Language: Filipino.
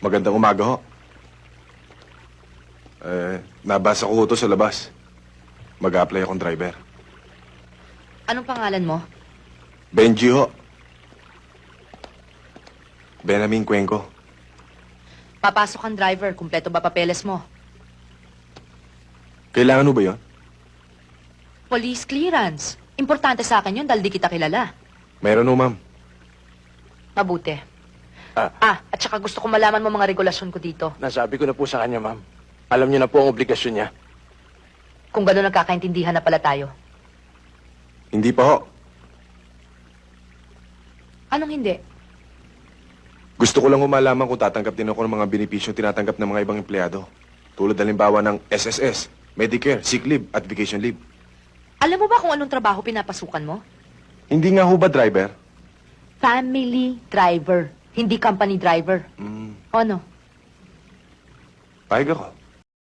Magandang umaga ho. Eh, nabasa ko to sa labas. Mag-apply akong driver. Anong pangalan mo? Benji ho. Benjamin Cuenco. Papasok ang driver. Kumpleto ba papeles mo? Kailangan ho ba yon? Police clearance. Importante sa akin yun dahil di kita kilala. Meron ho, ma'am. Mabuti. Ah. Ah, at saka gusto ko malaman mo mga regulasyon ko dito. Nasabi ko na po sa kanya, ma'am. Alam niyo na po ang obligasyon niya. Kung gano'n nagkakaintindihan na pala tayo. Hindi pa ho. Anong hindi? Gusto ko lang humalaman kung tatanggap din ako ng mga benepisyo tinatanggap ng mga ibang empleyado. Tulad halimbawa ng SSS, Medicare, sick leave at vacation leave. Alam mo ba kung anong trabaho pinapasukan mo? Hindi nga ho ba driver? Family driver. Hindi company driver. Hmm, O ano? payag ako.